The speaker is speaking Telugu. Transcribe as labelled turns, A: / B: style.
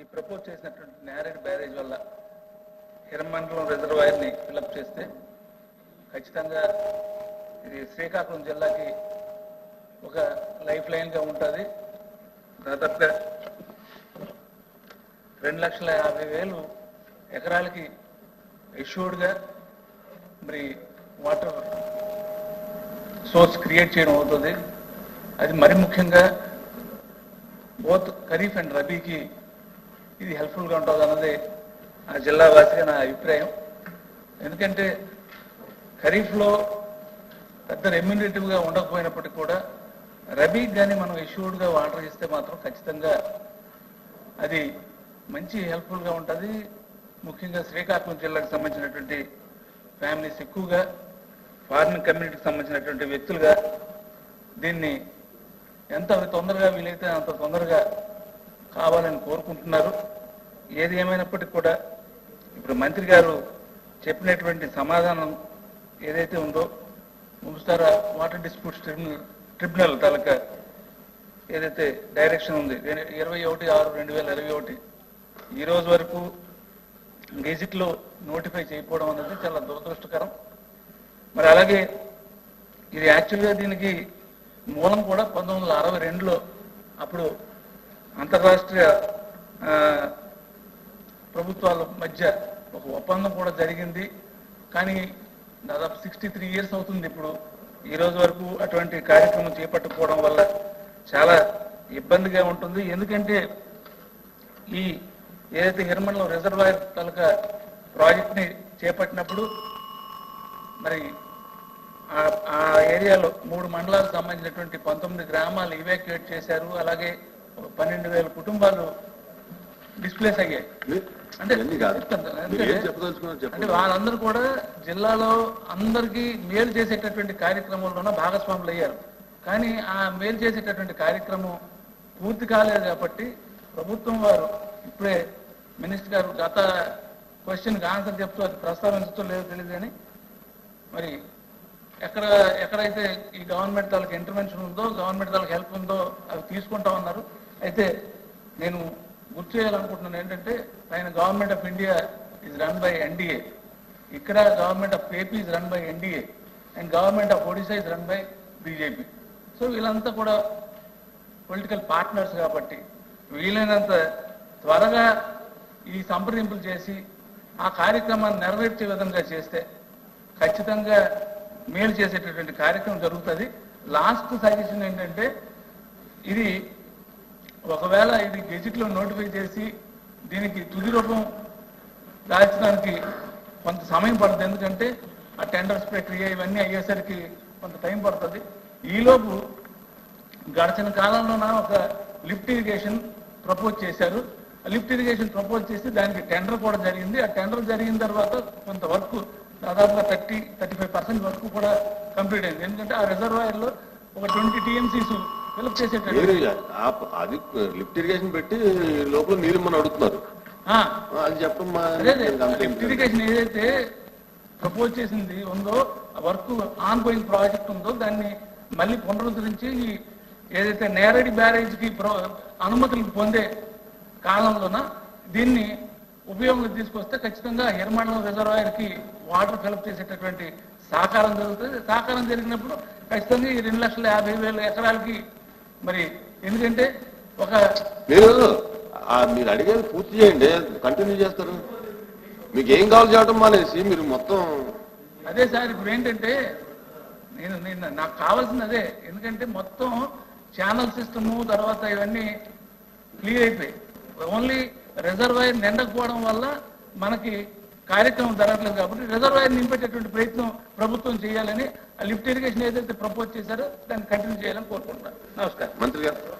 A: ఈ ప్రపోజ్ చేసినటువంటి నేరేడ్ బ్యారేజ్ వల్ల హిరమండలం రిజర్వాయర్ని ఫిలప్ చేస్తే ఖచ్చితంగా ఇది శ్రీకాకుళం జిల్లాకి ఒక లైఫ్ లైన్గా ఉంటుంది. దాదాపుగా రెండు లక్షల యాభై వేలు ఎకరాలకి ఎష్యూర్డ్గా మరి వాటర్ సోర్స్ క్రియేట్ చేయడం అవుతుంది. అది మరి ముఖ్యంగా బోత్ ఖరీఫ్ అండ్ రబీకి ఇది హెల్ప్ఫుల్గా ఉంటుంది అన్నది ఆ జిల్లా వాసిగా నా అభిప్రాయం. ఎందుకంటే ఖరీఫ్లో పెద్ద రెమ్యునేటివ్గా ఉండకపోయినప్పటికీ కూడా రబీ కానీ మనం ఇష్యూడ్గా వాటర్ ఇస్తే మాత్రం ఖచ్చితంగా అది మంచి హెల్ప్ఫుల్గా ఉంటుంది. ముఖ్యంగా శ్రీకాకుళం జిల్లాకు సంబంధించినటువంటి ఫ్యామిలీస్ ఎక్కువగా ఫార్మింగ్ కమ్యూనిటీకి సంబంధించినటువంటి వ్యక్తులుగా దీన్ని ఎంత తొందరగా వీలైతే అంత తొందరగా కావాలని కోరుకుంటున్నారు. ఏది ఏమైనప్పటికీ కూడా ఇప్పుడు మంత్రి గారు చెప్పినటువంటి సమాధానం ఏదైతే ఉందో ముగుస్తారా వాటర్ డిస్ప్యూట్స్ ట్రిబ్యునల్ ట్రిబ్యునల్ తాలూకా ఏదైతే డైరెక్షన్ ఉంది ఇరవై ఒకటి ఆరు రెండు వేల ఇరవై ఒకటి ఈరోజు వరకు గెజిట్లో నోటిఫై చేయకపోవడం అనేది చాలా దురదృష్టకరం. మరి అలాగే ఇది యాక్చువల్గా దీనికి మూలం కూడా పంతొమ్మిది వందల అరవై రెండులో అప్పుడు అంతర్రాష్ట్రీయ ప్రభుత్వాల మధ్య ఒక ఒప్పందం కూడా జరిగింది. కానీ దాదాపు సిక్స్టీ త్రీ ఇయర్స్ అవుతుంది ఇప్పుడు. ఈ రోజు వరకు అటువంటి కార్యక్రమం చేపట్టుకోవడం వల్ల చాలా ఇబ్బందిగా ఉంటుంది. ఎందుకంటే ఈ ఏదైతే హిరమండలం రిజర్వాయర్ తాలూకా ప్రాజెక్ట్ని చేపట్టినప్పుడు మరి ఆ- ఆ ఏరియాలో మూడు మండలాలకు సంబంధించినటువంటి పంతొమ్మిది గ్రామాలు ఇవాక్యుయేట్ చేశారు. అలాగే పన్నెండు వేల కుటుంబాలు డిస్ప్లేస్ అయ్యాయి. అంటే వాళ్ళందరూ కూడా జిల్లాలో అందరికీ మేలు చేసేటటువంటి కార్యక్రమంలోనే భాగస్వాములు అయ్యారు. కానీ ఆ మేలు చేసేటటువంటి కార్యక్రమం పూర్తి కాలేదు కాబట్టి ప్రభుత్వం వారు ఇప్పుడే మినిస్టర్ గారు గత క్వశ్చన్కి ఆన్సర్ చెప్తూ అది ప్రస్తావించడం లేదో తెలియదు కానీ మరి ఎక్కడ ఎక్కడైతే ఈ గవర్నమెంట్ తాలూకు ఇంటర్వెన్షన్ ఉందో గవర్నమెంట్ తాలూకు హెల్ప్ ఉందో అవి తీసుకుంటా ఉన్నారు. అయితే నేను గుర్తు చేయాలనుకుంటున్నాను ఏంటంటే పైన government of India is run by NDA ఇక్కడ government of AP is run by NDA and government of Odisha is run by BJP so వీళ్ళంతా కూడా పొలిటికల్ పార్ట్నర్స్ కాబట్టి వీలైనంత త్వరగా ఈ సంప్రదింపులు చేసి ఆ కార్యక్రమాన్ని నెరవేర్చే విధంగా చేస్తే ఖచ్చితంగా మేలు చేసేటటువంటి కార్యక్రమం జరుగుతుంది. లాస్ట్ సజెషన్ ఏంటంటే ఇది ఒకవేళ ఇది గెజిట్లో నోటిఫై చేసి దీనికి తుది రూపం దాల్చడానికి కొంత సమయం పడుతుంది. ఎందుకంటే ఆ టెండర్స్ ప్రక్రియ ఇవన్నీ అయ్యేసరికి కొంత టైం పడుతుంది. ఈలోపు గడిచిన కాలంలోన ఒక లిఫ్ట్ ఇరిగేషన్ ప్రపోజ్ చేశారు. ఆ లిఫ్ట్ ఇరిగేషన్ ప్రపోజ్ చేసి దానికి టెండర్ కూడా జరిగింది. ఆ టెండర్ జరిగిన తర్వాత కొంత వర్క్ దాదాపుగా thirty thirty five percent work కూడా కంప్లీట్ అయింది. ఎందుకంటే ఆ రిజర్వాయర్లో ఒక ట్వంటీ టీఎంసీస్ ఫిలప్ చేసేటట్టు.
B: అది లిఫ్ట్ ఇరిగేషన్ పెట్టి లోపల నీళ్ళు మనం అడుగుతున్నారు.
A: ఆ,
B: అది చెప్పడం మా
A: అదే. అదే,
B: అంతే.
A: లిఫ్ట్ ఇరిగేషన్ ఏదైతే ప్రపోజ్ చేసింది ఉందో వర్క్ ఆన్ గోయింగ్ ప్రాజెక్ట్ ఉందో దాన్ని మళ్ళీ పునరుద్ధరించి ఏదైతే నేరడి బ్యారేజ్కి అనుమతులు పొందే కాలంలోన దీన్ని ఉపయోగంలోకి తీసుకొస్తే ఖచ్చితంగా హిరమండలం రిజర్వాయర్కి వాటర్ ఫిలప్ చేసేటటువంటి సహకారం జరుగుతుంది. సహకారం జరిగినప్పుడు ఖచ్చితంగా ఈ రెండు లక్షల యాభై వేల ఎకరాలకి మరి ఎందుకంటే ఒక
B: మీరు మీరు అడిగేది పూర్తి చేయండి. కంటిన్యూ చేస్తారు. మీకు ఏం కావాలి చేయడం మానేసి మీరు మొత్తం
A: అదే సార్ ఇప్పుడు ఏంటంటే నేను నేను నాకు కావాల్సింది అదే. ఎందుకంటే మొత్తం ఛానల్ సిస్టము తర్వాత ఇవన్నీ క్లియర్ అయిపోయాయి. ఓన్లీ రిజర్వాయర్ నిండకపోవడం వల్ల మనకి కార్యక్రమం జరగట్లేదు కాబట్టి రిజర్వాయర్ నింపేటటువంటి ప్రయత్నం ప్రభుత్వం చేయాలని లిఫ్ట్ ఇరిగేషన్ ఏదైతే ప్రపోజ్ చేశారో దాన్ని కంటిన్యూ చేయాలని కోరుకుంటున్నాను. నమస్కారం.
B: మంత్రి గారు.